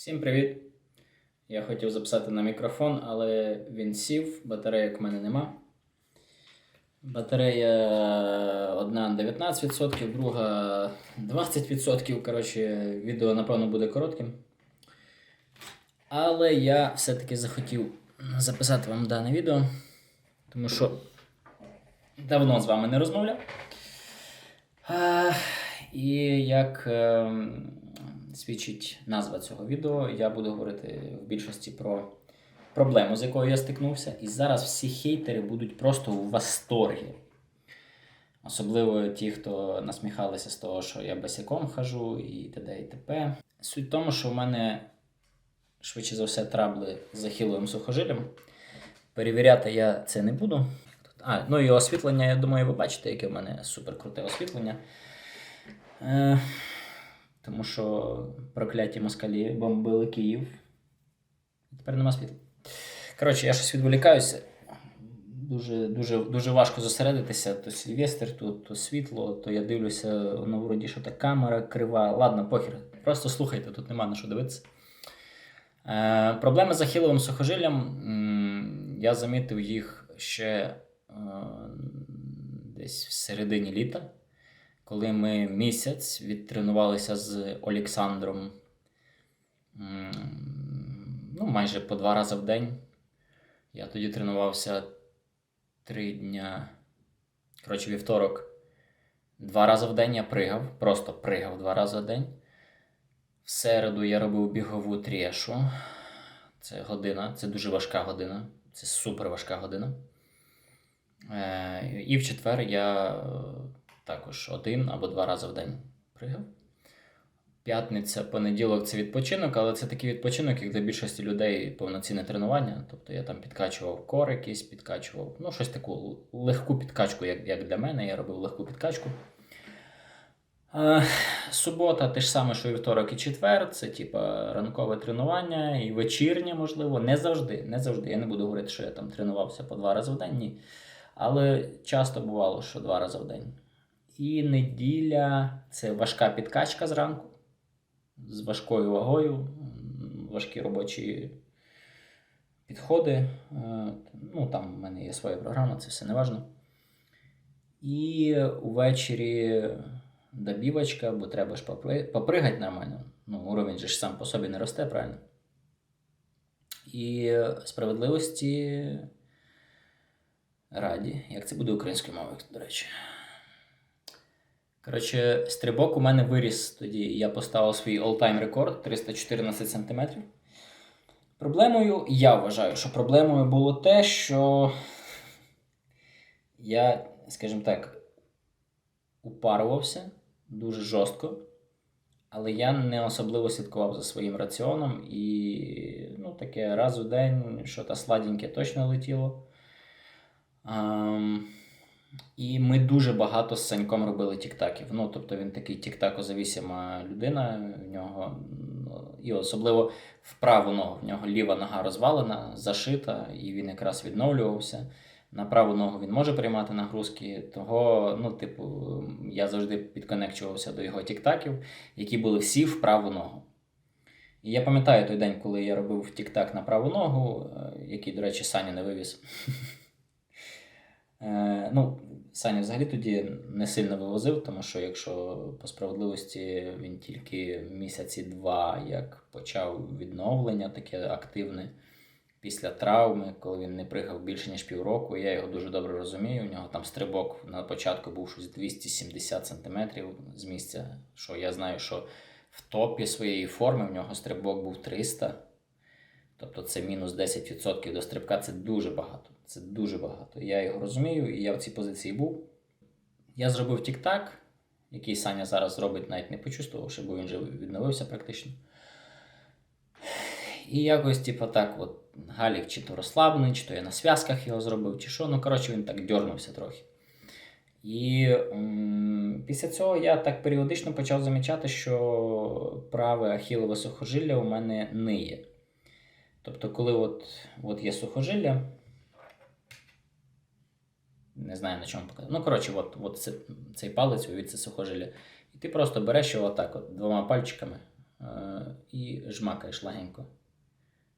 Всім привіт! Я хотів записати на мікрофон, але він сів, батарейок в мене нема. Батарея одна 19%, друга 20%. Коротше, відео, напевно, буде коротким. Але я все-таки захотів записати вам дане відео, тому що давно з вами не розмовляв. І як ем, свідчить назва цього відео, я буду говорити в більшості про проблему, з якою я стикнувся. І зараз всі хейтери будуть просто у восторгі. Особливо ті, хто насміхалися з того, що я босиком хожу і т.д. і т.п. Суть в тому, що в мене швидше за все трабли з ахіловим сухожилем. Перевіряти я це не буду. А, ну і освітлення, я думаю, ви бачите, яке в мене суперкруте освітлення. Е, тому що прокляті москалі бомбили Київ. Тепер нема світла. Коротше, я щось відволікаюся. Дуже, дуже, дуже важко зосередитися. То Сільвестр, то, то світло, то я дивлюся на вроді, що та камера крива. Ладно, похер. Просто слухайте, тут нема на що дивитися. Е, проблеми з ахіловим сухожиллям. Я замітив їх ще е, десь в середині літа, коли ми місяць відтренувалися з Олександром ну, майже по два рази в день. Я тоді тренувався три дня. Коротше, вівторок. Два рази в день я пригав, просто пригав два рази в день. В середу я робив бігову трєшу. Це година, це дуже важка година. Це супер важка година. Е, і в четвер я також один або два рази в день пригав. П'ятниця, понеділок це відпочинок, але це такий відпочинок, як для більшості людей повноцінне тренування. Тобто я там підкачував кор якийсь, підкачував, ну, щось таку легку підкачку, як, як для мене. Я робив легку підкачку. Е, Субота те ж саме, що вівторок і четвер. Це типа ранкове тренування і вечірнє, можливо. Не завжди. Не завжди. Я не буду говорити, що я там тренувався по два рази в день. Ні. Але часто бувало, що два рази в день. І неділя це важка підкачка зранку з важкою вагою, важкі робочі підходи. Е, Ну, там в мене є своя програма, це все не важно. І увечері добівочка, бо треба ж попри- попригати нормально. Ну, уровень же ж сам по собі не росте, правильно? І справедливості раді. Як це буде українською мовою, до речі. Коротше, стрибок у мене виріс тоді. Я поставив свій all-time рекорд 314 см. Проблемою, я вважаю, що проблемою було те, що я, скажімо так, упарувався дуже жорстко, але я не особливо слідкував за своїм раціоном і ну, таке раз у день, що та сладеньке точно летіло. Ам, і ми дуже багато з Саньком робили тіктаків. Ну, тобто він такий тіктакозавісима людина, в нього, ну, і особливо в праву ногу, в нього ліва нога розвалена, зашита, і він якраз відновлювався. На праву ногу він може приймати нагрузки, того, ну, типу, я завжди підконекчувався до його тіктаків, які були всі в праву ногу. І я пам'ятаю той день, коли я робив тік-так на праву ногу, е, який, до речі, Саня не вивіз. Е, Ну, Саня взагалі тоді не сильно вивозив, тому що якщо по справедливості він тільки місяці два як почав відновлення таке активне після травми, коли він не пригав більше ніж півроку, я його дуже добре розумію. У нього там стрибок на початку був щось 270 см з місця, що я знаю, що в топі своєї форми в нього стрибок був 300. Тобто це мінус 10% до стрибка це дуже багато. Це дуже багато. Я його розумію, і я в цій позиції був. Я зробив тік-так, який Саня зараз зробить, навіть не почувствувавши, бо він вже відновився практично. І якось, типу, так, от Галік чи то розслаблений, чи то я на зв'язках його зробив, чи що. Ну, коротше, він так дьорнувся трохи. І м, після цього я так періодично почав замічати, що праве ахілове сухожилля у мене ниє. Тобто, коли от, от є сухожилля, не знаю на чому показати. Ну, коротше, от, от це, цей палець, від це сухожилля. І ти просто береш його отак, от, двома пальчиками, е, і жмакаєш легенько.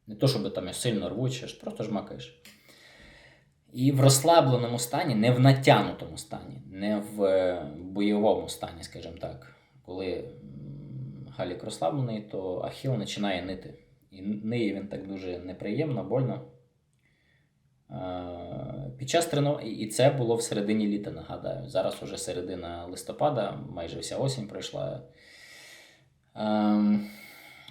Не то, щоб там сильно рвучиш, просто жмакаєш. І в розслабленому стані, не в натягнутому стані, не в е, бойовому стані, скажімо так. Коли Галік розслаблений, то Ахіл починає нити. І ниє він так дуже неприємно, больно. Під час тренування, і це було в середині літа, нагадаю. Зараз уже середина листопада, майже вся осінь пройшла. Ем,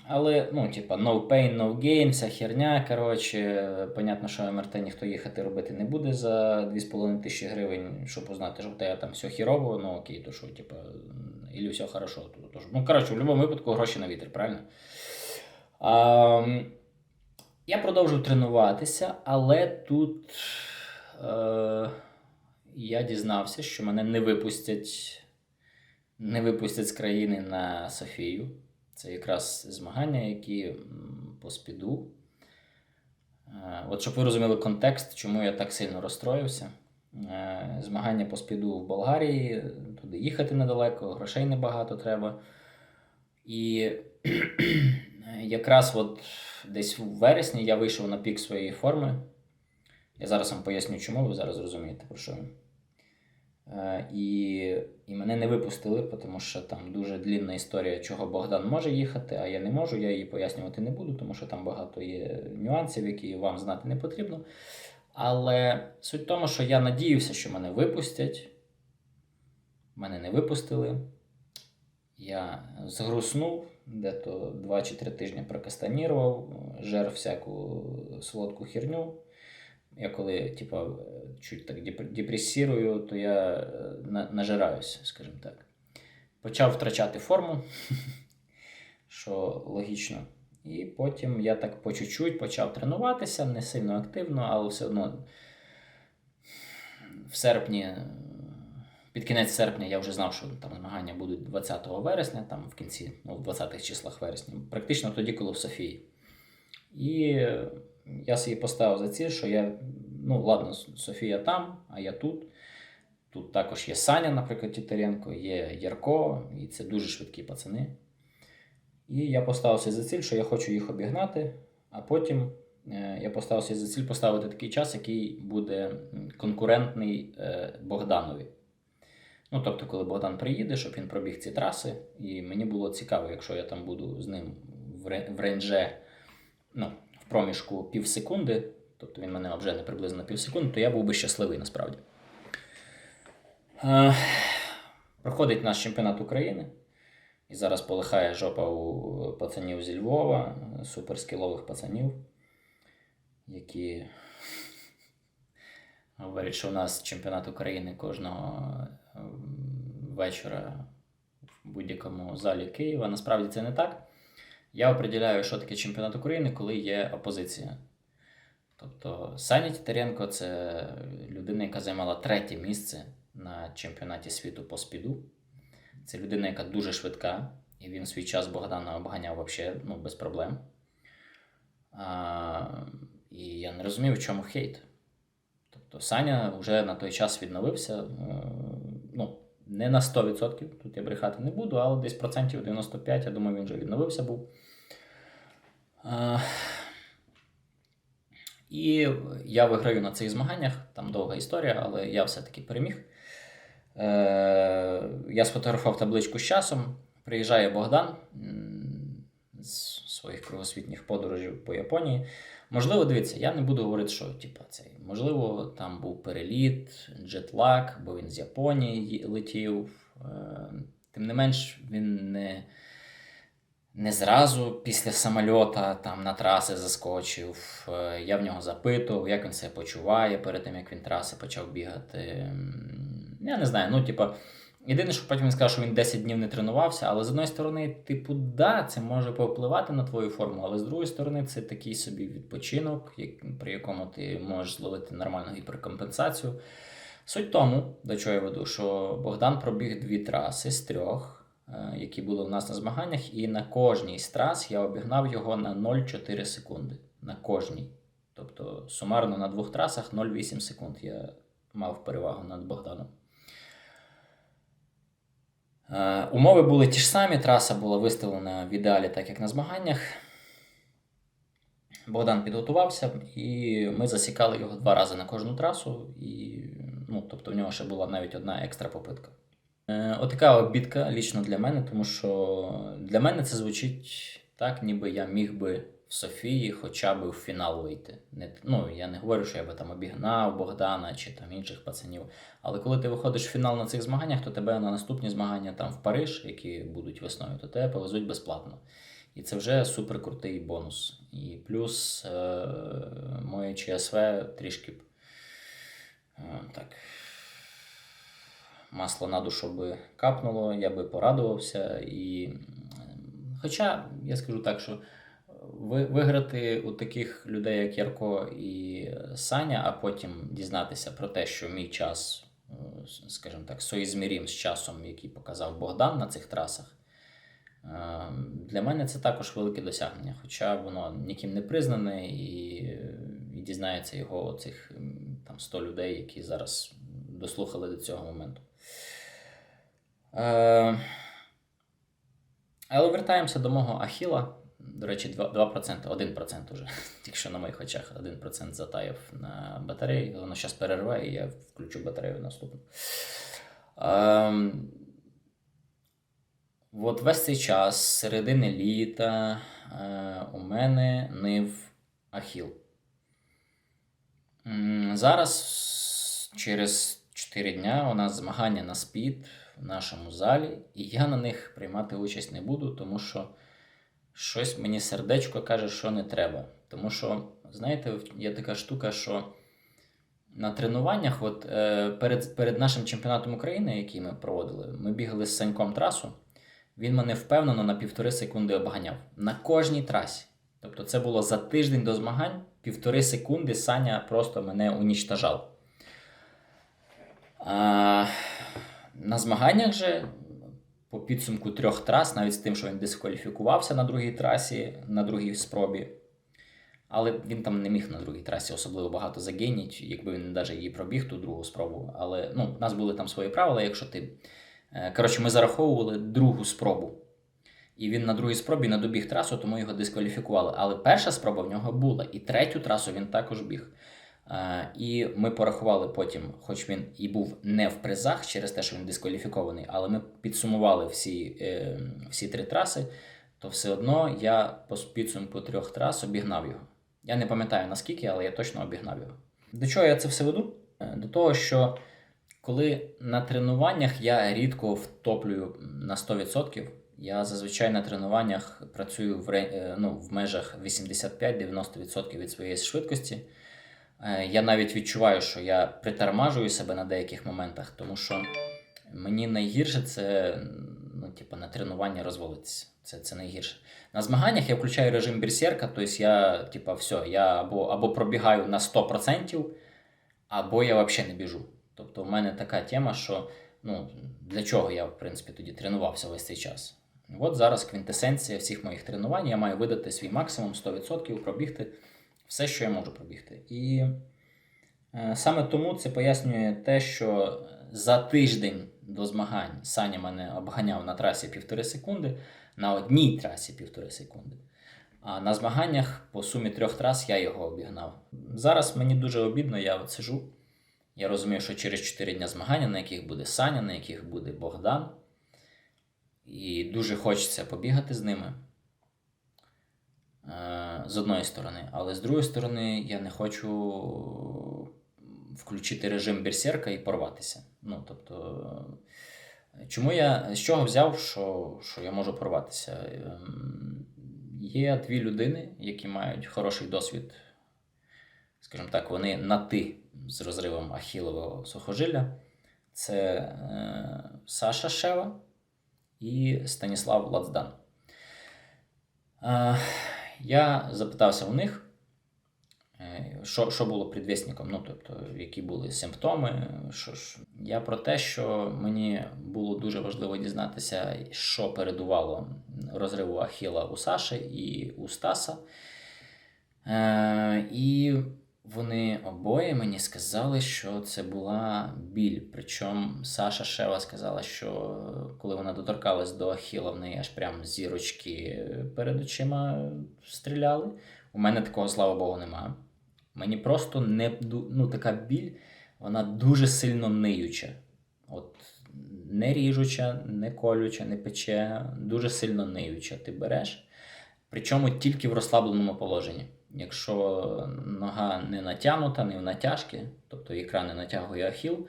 але, ну, типа, no pain, no gain, вся херня. Коротше, понятно, що МРТ ніхто їхати робити не буде за 2,5 тисячі гривень, щоб узнати, що в тебе там все хірово, ну окей, то що, типа, і все хорошо. То, то, ну, коротше, в будь-якому випадку гроші на вітер, правильно? А, я продовжив тренуватися, але тут я дізнався, що мене не випустять, не випустять з країни на Софію. Це якраз змагання, які по спіду. Е, От щоб ви розуміли контекст, чому я так сильно розстроївся. Е, Змагання по спіду в Болгарії, туди їхати недалеко, грошей небагато треба. І якраз от десь у вересні я вийшов на пік своєї форми. Я зараз вам поясню, чому ви зараз розумієте, про що. Е, І, і мене не випустили, тому що там дуже длінна історія, чого Богдан може їхати, а я не можу. Я її пояснювати не буду, тому що там багато є нюансів, які вам знати не потрібно. Але суть в тому, що я надіявся, що мене випустять. Мене не випустили. Я згруснув, де-то 2 чи 3 тижні прокастанірував, жер всяку солодку херню. Я коли типа, чуть так депресірую, то я е, нажираюся, скажімо так. Почав втрачати форму, що логічно. І потім я так по чуть-чуть почав тренуватися, не сильно активно, але все одно в серпні, е, під кінець серпня я вже знав, що там змагання будуть 20 вересня, там в кінці, ну, в 20-х числах вересня, практично тоді, коли в Софії. І е, я собі поставив за ціль, що я, ну ладно, Софія там, а я тут. Тут також є Саня, наприклад, Тітаренко, є Ярко, і це дуже швидкі пацани. І я поставився за ціль, що я хочу їх обігнати, а потім е, я поставився за ціль поставити такий час, який буде конкурентний е, Богданові. Ну, тобто, коли Богдан приїде, щоб він пробіг ці траси, і мені було цікаво, якщо я там буду з ним в ре- в рейнже, ну, проміжку пів секунди, тобто він мене обжене приблизно на пів секунди, то я був би щасливий насправді. Е, Проходить наш чемпіонат України. І зараз полихає жопа у пацанів зі Львова, суперскілових пацанів, які говорять, що у нас чемпіонат України кожного ем, вечора в будь-якому залі Києва. Насправді це не так. Я определяю, що таке чемпіонат України, коли є опозиція. Тобто Саня Тітаренко це людина, яка займала третє місце на чемпіонаті світу по спіду. Це людина, яка дуже швидка, і він в свій час Богдана обганяв взагалі ну, без проблем. А, і я не розумів, в чому хейт. Тобто Саня вже на той час відновився. Не на 100%, тут я брехати не буду, але десь процентів 95, я думаю, він вже відновився був. А, і я виграю на цих змаганнях, там довга історія, але я все-таки переміг. Е, я сфотографував табличку з часом. Приїжджає Богдан з своїх кругосвітніх подорожей по Японії. Можливо, дивіться, я не буду говорити, що типу, цей, можливо, там був переліт, джетлаг, бо він з Японії летів. Е, Тим не менш, він не, не зразу після самольота там на траси заскочив. Е, Я в нього запитував, як він себе почуває перед тим, як він траси почав бігати. Я не знаю, ну, типа, єдине, що потім він сказав, що він 10 днів не тренувався, але з одної сторони, типу, да, це може повпливати на твою форму, але з другої сторони, це такий собі відпочинок, при якому ти можеш зловити нормальну гіперкомпенсацію. Суть тому, до чого я веду, що Богдан пробіг дві траси з трьох, е, які були у нас на змаганнях, і на кожній з трас я обігнав його на 0,4 секунди. На кожній. Тобто сумарно на двох трасах 0,8 секунд я мав перевагу над Богданом. Е, умови були ті ж самі, траса була виставлена в ідеалі, так як на змаганнях. Богдан підготувався, і ми засікали його два рази на кожну трасу. І, ну, тобто в нього ще була навіть одна екстра попитка. Е, отака обідка лічно для мене, тому що для мене це звучить так, ніби я міг би Софії хоча б в фінал вийти. Не, ну, я не говорю, що я би там обігнав Богдана чи там інших пацанів. Але коли ти виходиш в фінал на цих змаганнях, то тебе на наступні змагання там в Париж, які будуть весною, то тебе повезуть безплатно. І це вже супер крутий бонус. І плюс е, моє ЧСВ трішки е, так. Масло на душу би капнуло, я би порадувався. І... Хоча я скажу так, що виграти у таких людей, як Ярко і Саня, а потім дізнатися про те, що мій час, е, скажімо так, соізмірім з часом, який показав Богдан на цих трасах. Е, Для мене це також велике досягнення, хоча воно ніким не признане, і, і дізнається його цих там 100 людей, які зараз дослухали до цього моменту. Е, але вертаємося до мого Ахіла. До речі, 2%, 2% 1% уже. Тільки що на моїх очах 1% затаяв на батареї. Воно зараз перерве, і я включу батарею наступну. Ем, От весь цей час, середини літа, е, у мене нив Ахіл. Зараз, через 4 дня, у нас змагання на спід в нашому залі, і я на них приймати участь не буду, тому що щось мені сердечко каже, що не треба. Тому що, знаєте, є така штука, що на тренуваннях, от, е, перед, перед нашим чемпіонатом України, який ми проводили, ми бігали з Саньком трасу. Він мене впевнено на півтори секунди обганяв. На кожній трасі. Тобто це було за тиждень до змагань, півтори секунди Саня просто мене унічтажав. А, на змаганнях же по підсумку трьох трас, навіть з тим, що він дискваліфікувався на другій трасі, на другій спробі. Але він там не міг на другій трасі особливо багато загеніть, якби він навіть її пробіг ту другу спробу. Але ну, у нас були там свої правила, якщо ти. Е, Коротше, ми зараховували другу спробу. І він на другій спробі не добіг трасу, тому його дискваліфікували. Але перша спроба в нього була, і третю трасу він також біг. І ми порахували потім, хоч він і був не в призах через те, що він дискваліфікований, але ми підсумували всі, е, всі три траси, то все одно я по підсумку трьох трас обігнав його. Я не пам'ятаю наскільки, але я точно обігнав його. До чого я це все веду? Е, До того, що коли на тренуваннях я рідко втоплюю на 100%, я зазвичай на тренуваннях працюю в, е, ну, в межах 85-90% від своєї швидкості. Е, Я навіть відчуваю, що я притормажую себе на деяких моментах, тому що мені найгірше це ну, типу, на тренуванні розвалитися. Це, це найгірше. На змаганнях я включаю режим берсерка, тобто я, типу, все, я або, або пробігаю на 100%, або я взагалі не біжу. Тобто, в мене така тема, що ну, для чого я, в принципі, тоді тренувався весь цей час. От зараз квінтесенція всіх моїх тренувань, я маю видати свій максимум 100%, пробігти все, що я можу пробігти. І е, саме тому це пояснює те, що за тиждень до змагань Саня мене обганяв на трасі півтори секунди, на одній трасі півтори секунди. А на змаганнях по сумі трьох трас я його обігнав. Зараз мені дуже обідно, я сижу. Я розумію, що через 4 дня змагання, на яких буде Саня, на яких буде Богдан. І дуже хочеться побігати з ними. Е, З одної сторони, але з другої сторони, я не хочу включити режим берсерка і порватися. Ну, тобто, е, чому я з чого взяв, що, що я можу порватися? Ем, Є дві людини, які мають хороший досвід скажімо так, вони на ти з розривом ахілового сухожилля. Це е, Саша Шева і Станіслав Лацдан. Е, я запитався у них, е, що, що було предвісником, ну, тобто, які були симптоми. Що, ж. Я про те, що мені було дуже важливо дізнатися, що передувало розриву Ахіла у Саші і у Стаса. Е, і вони обоє мені сказали, що це була біль. Причому Саша Шева сказала, що коли вона доторкалась до Ахіла, в неї аж прям зірочки перед очима стріляли. У мене такого, слава Богу, немає. Мені просто не ну, така біль, вона дуже сильно ниюча. От не ріжуча, не колюча, не пече, дуже сильно ниюча. Ти береш. Причому тільки в розслабленому положенні. Якщо нога не натягнута, не в натяжки, тобто ікра не натягує ахіл.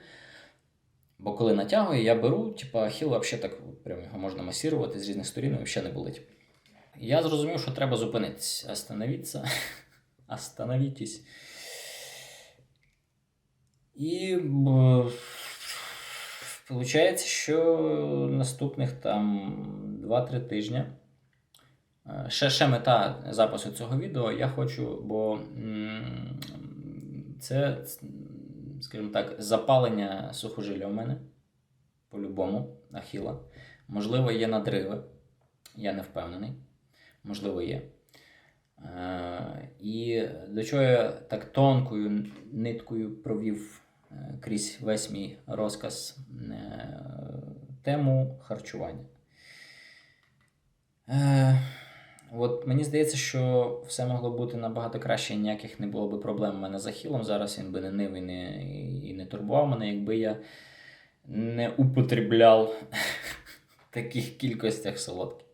Бо коли натягує, я беру, типу, ахіл взагалі так прям його можна масірувати з різних сторін, і взагалі не болить. Я зрозумів, що треба зупинитись, остановитися, остановитись. І виходить, що наступних там 2-3 тижні. Е, Ще, ще мета запису цього відео. Я хочу, бо це, скажімо так, запалення сухожилля у мене. По-любому, ахіла. Можливо, є надриви. Я не впевнений. Можливо, є. Е, І до чого я так тонкою ниткою провів е, крізь весь мій розказ тему харчування. От мені здається, що все могло бути набагато краще, і ніяких не було б проблем у мене з ахілом. Зараз він би не нив і не, і не турбував мене, якби я не употребляв в таких кількостях солодких.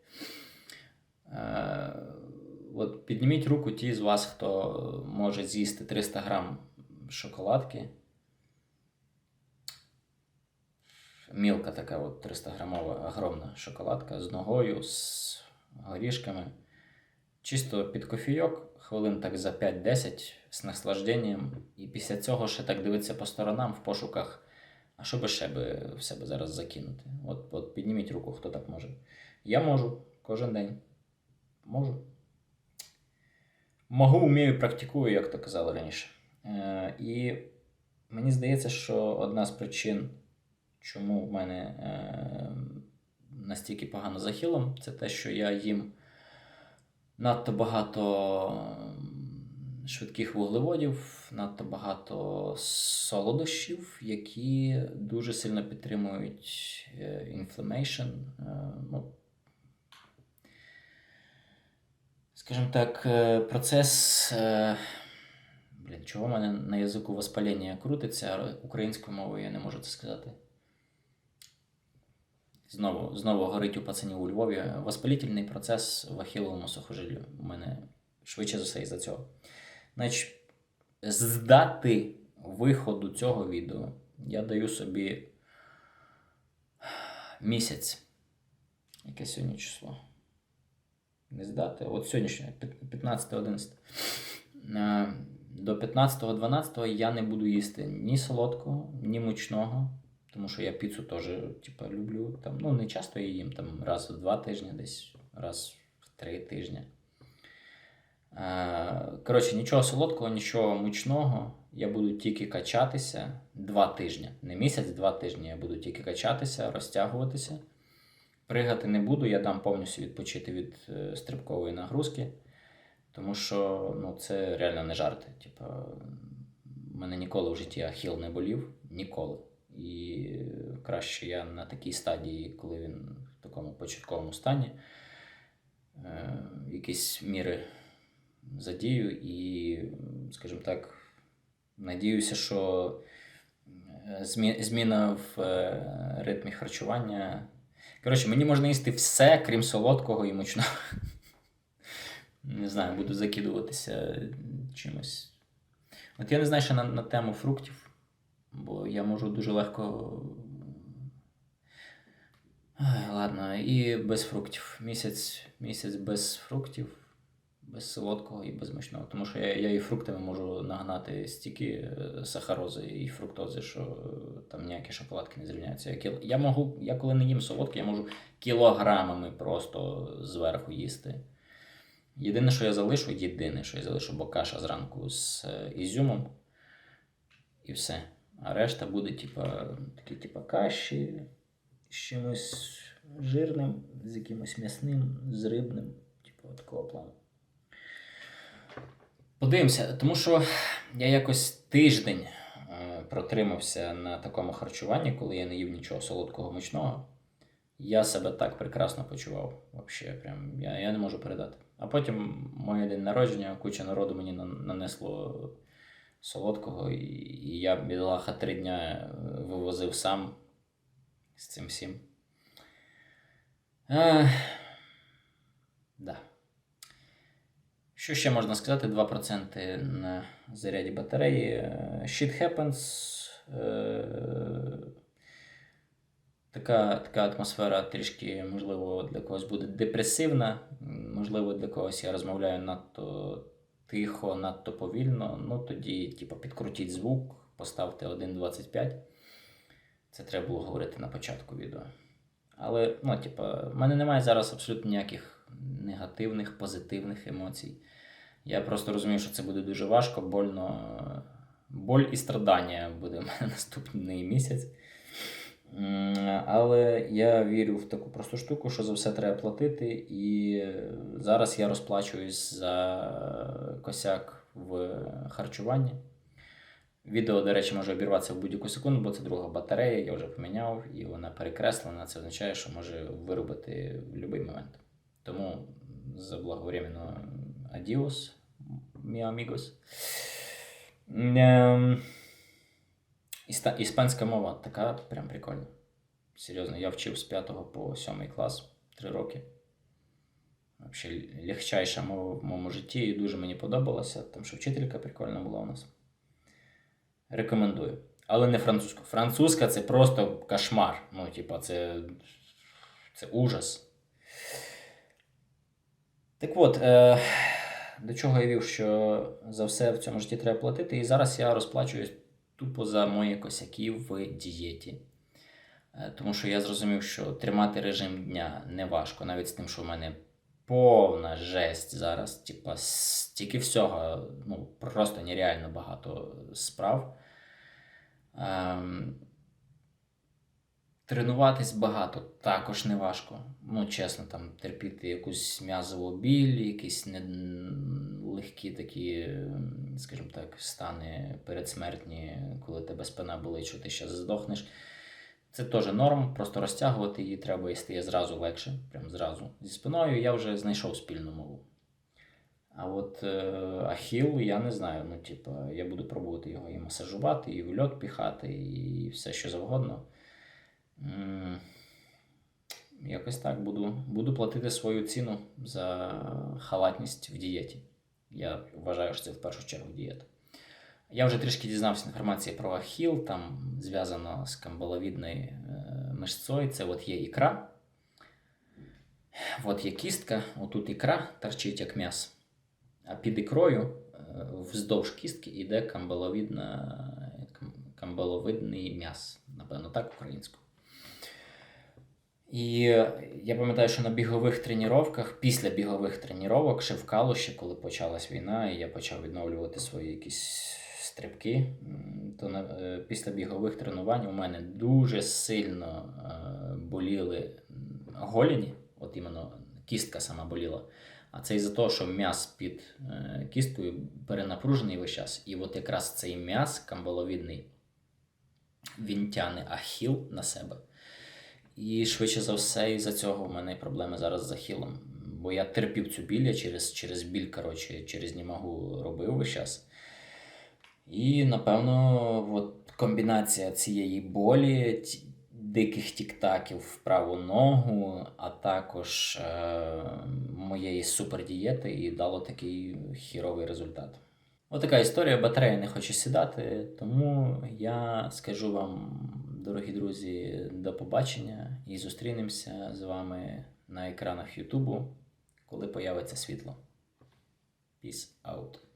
Е, от підніміть руку ті з вас, хто може з'їсти 300 грам шоколадки. Мілка така от 300 грамова огромна шоколадка з ногою, з горішками. Чисто під кофійок, хвилин так за 5-10 з наслажденням. І після цього ще так дивитися по сторонам в пошуках, а що би ще би в себе зараз закинути. От, от підніміть руку, хто так може. Я можу кожен день. Можу. Могу, вмію, практикую, як то казали раніше. Е, і мені здається, що одна з причин, чому в мене е, настільки погано з ахілом, це те, що я їм надто багато швидких вуглеводів, надто багато солодощів, які дуже сильно підтримують е, Ну, скажімо так, е, процес. е, Блін, чого в мене на язику воспалення крутиться, українською мовою я не можу це сказати. Знову, знову горить у пацанів у Львові. Воспалітельний процес в ахіловому сухожиллі. У мене швидше за все із-за цього. Значить, з дати виходу цього відео я даю собі місяць. Яке сьогодні число? Не з дати. От сьогоднішнє, 15-11. Е, До 15-12 я не буду їсти ні солодкого, ні мучного. Тому що я піцу теж типу, люблю. Там, ну, не часто її їм там раз в два тижні, десь раз в три тижні. Коротше, нічого солодкого, нічого мучного. Я буду тільки качатися два тижні. Не місяць, два тижні. Я буду тільки качатися, розтягуватися. Пригати не буду, я дам повністю відпочити від е, стрибкової нагрузки. Тому що ну, це реально не жарти. Типу, мене ніколи в житті ахіл не болів. Ніколи. І краще я на такій стадії, коли він в такому початковому стані, е, якісь міри задію і, скажімо так, надіюся, що е, зміна в е, ритмі харчування. Коротше, мені можна їсти все, крім солодкого і мучного. Не знаю, буду закидуватися чимось. От я не знаю ще на, на тему фруктів, бо я можу дуже легко. Ладно, і без фруктів. Місяць, місяць без фруктів, без солодкого і без мучного. Тому що я, я і фруктами можу нагнати стільки е, сахарози і фруктози, що е, там ніякі шоколадки не зрівняються. Я, я, можу, я коли не їм солодке, я можу кілограмами просто зверху їсти. Єдине, що я залишу, єдине, що я залишу, бо каша зранку з е, ізюмом. І все. А решта буде, типа, такі, типа, каші з чимось жирним, з якимось м'ясним, з рибним, типу, такого плану. Подивимося, тому що я якось тиждень е, протримався на такому харчуванні, коли я не їв нічого солодкого мучного. Я себе так прекрасно почував. Вообще, прям, я, я не можу передати. А потім моє день народження, куча народу мені нанесло солодкого, і, я бідолаха три дня е, вивозив сам з цим всім. Ех, да. Що ще можна сказати? 2% на заряді батареї. Е, Shit happens. Е, Така, така атмосфера трішки, можливо, для когось буде депресивна. Можливо, для когось я розмовляю надто тихо, надто повільно. Ну тоді, типу, підкрутіть звук, поставте 1.25. Це треба було говорити на початку відео. Але, ну, типу, в мене немає зараз абсолютно ніяких негативних, позитивних емоцій. Я просто розумію, що це буде дуже важко, больно. Боль і страдання буде в мене наступний місяць. Але я вірю в таку просту штуку, що за все треба платити. І зараз я розплачуюсь за косяк в харчуванні. Відео, до речі, може обірватися в будь-яку секунду, бо це друга батарея, я вже поміняв, і вона перекреслена. Це означає, що може виробити в будь-який момент. Тому заблаговременно адіос, мі амігос. Іста- Іспанська мова така прям прикольна. Серйозно, я вчив з 5 по 7 клас 3 роки. Взагалі, легчайша мова в моєму житті і дуже мені подобалося, тому що вчителька прикольна була у нас. Рекомендую. Але не французьку. Французька це просто кошмар. Ну, типа, це, це ужас. Так от, е, до чого я вів, що за все в цьому житті треба платити, і зараз я розплачуюсь тупо за моїх косяки в дієті. Е, Тому що я зрозумів, що тримати режим дня не важко, навіть з тим, що в мене повна жесть зараз. Типа, стільки всього, ну, просто нереально багато справ. Ем, тренуватись багато також не важко. Ну, чесно, там терпіти якусь м'язову біль, якісь не... легкі такі, скажімо так, стани передсмертні, коли тебе спина болить, що ти зараз здохнеш. Це теж норм, просто розтягувати її треба і стає зразу легше, прям зразу. Зі спиною я вже знайшов спільну мову. А от е, ахіл, я не знаю. Ну, типа, я буду пробувати його і масажувати, і в льот піхати, і все що завгодно. Якось так буду, буду платити свою ціну за халатність в дієті. Я вважаю, що це в першу чергу дієта. Я вже трішки дізнався інформації про ахіл, там зв'язано з камбаловідною е, мишцою. Це от є ікра. От є кістка, отут ікра торчить як м'ясо. А під ікрою е, вздовж кістки йде камбаловидний м'яс. Напевно, так українською. І я пам'ятаю, що на бігових тренуваннях, після бігових тренувань, ще в Калуші, коли почалась війна, і я почав відновлювати свої якісь стрибки, то на, е, після бігових тренувань у мене дуже сильно е, боліли голіні, от іменно кістка сама боліла. А це із-за того, що м'яз під е, кісткою перенапружений весь час. І от якраз цей м'яз камбаловідний, він тяне ахіл на себе. І швидше за все, із-за цього в мене проблеми зараз з ахілом. Бо я терпів цю біль, я через, через біль, коротше, через німагу робив весь час. І, напевно, от комбінація цієї болі, диких тіктаків в праву ногу, а також е, моєї супердієти і дало такий хіровий результат. Отака історія, батарея не хоче сідати, тому я скажу вам, дорогі друзі, до побачення і зустрінемося з вами на екранах Ютубу, коли появиться світло. Peace out.